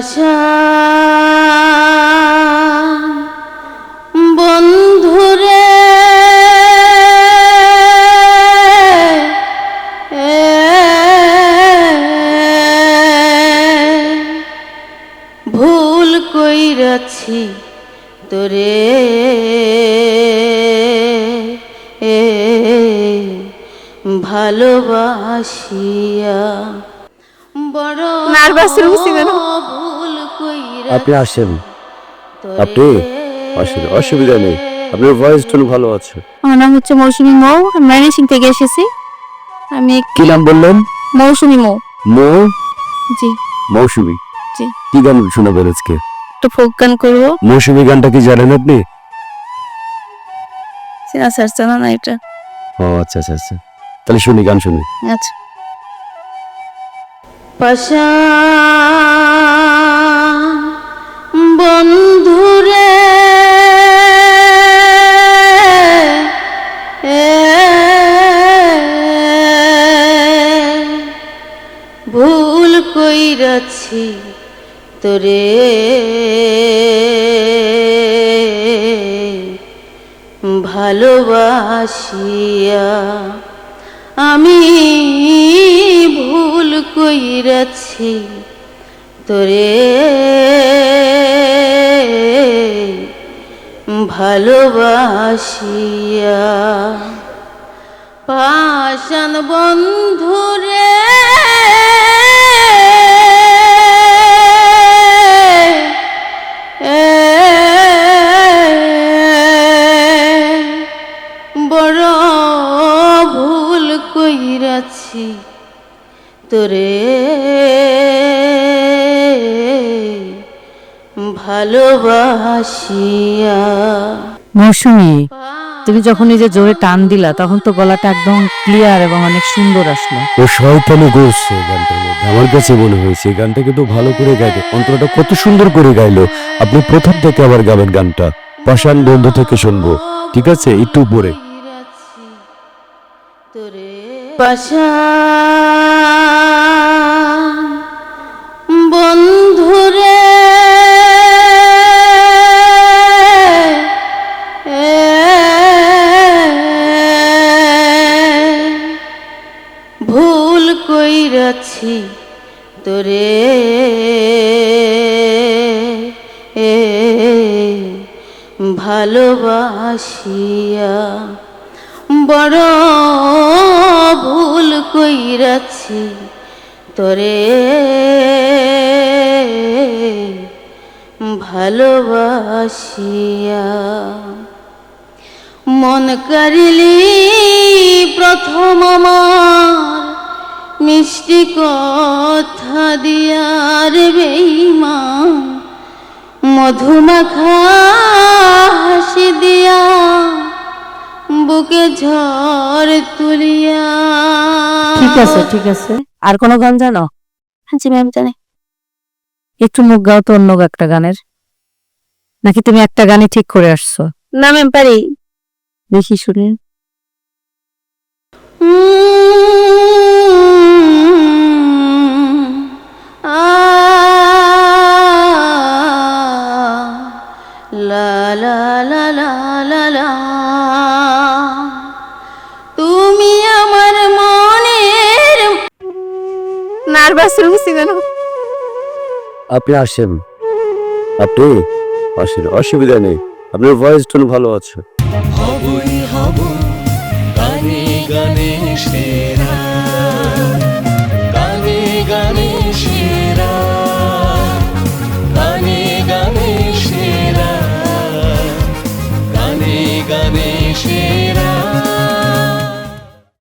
পাশান বন্ধুরে ভুল কইরাছি তোরে। এ ভালোবাসিয়া। বড়? ভুল কইরা আপনি আসেন। আপনি আসেন অসুবিধা নেই। আপনার ভয়েস টোন ভালো আছে। আমার নাম হচ্ছে মৌসুমী মৌ ম্যানেজিং থেকে এসেছি। আমি কি নাম বললেন? মৌসুমী মৌ। মৌ? জি। মৌসুমী। জি। কি গান শোনাবেন আজকে? একটু ফোক গান করব। মৌসুমী গানটা কি জানেন আপনি? চেনা স্যার চেনা না এটা। ও আচ্ছা আচ্ছা আচ্ছা। তাহলে শুনি গান শুনি। আচ্ছা। পাশান কইরাছি তোরে। ভালোবাসিয়া আমি ভুল কইরাছি তোরে। ভালোবাসিয়া পাশান বন্ধুরে কইরাছি তোরে। ভালোবাসিয়া মৌসুমি তুমি যখন এই যে জোরে টান দিলা তখন তো গলাটা একদম ক্লিয়ার এবং অনেক সুন্দর আসলো। ও শয়তানি গোসছে গানটার মধ্যে। আমার কাছে মনে হয়েছে এই গানটা কিন্তু ভালো করে গাইবে অন্তরটা কত সুন্দর করে গাইলো। আপনি প্রথম থেকে আবার গাবেন গানটা পাষাণ বন্ধু থেকে শুনব। ঠিক আছে? একটু উপরে। তোরে পাশান বন্ধুরে ভুল কইরাছি তোরে। ভালোবাসিয়া বড় কইরাছি তোরে। ভালোবাসিয়া। মন করিলি প্রথম আমার মিষ্টি কথা দিয়ার বেইমান মধুমাখা হাসি দিয়া বুকে ঝড় তুলিয়া ঠিক আছে ঠিক আছে। আর কোনো গান জানো? হ্যাঁ জি ম্যাম জানি। একটু মুখ গাও তো অন্য একটা গানের। নাকি তুমি একটা গানই ঠিক করে আসছো? না ম্যাম পারি। দেখি শুনি। নার্ভাস হয়েছি কেন? আপনি আসেন। আপনি আসেন অসুবিধা নেই। আপনার ভয়েস টোন ভালো আছে। হবই হব গানে গানে সেরা।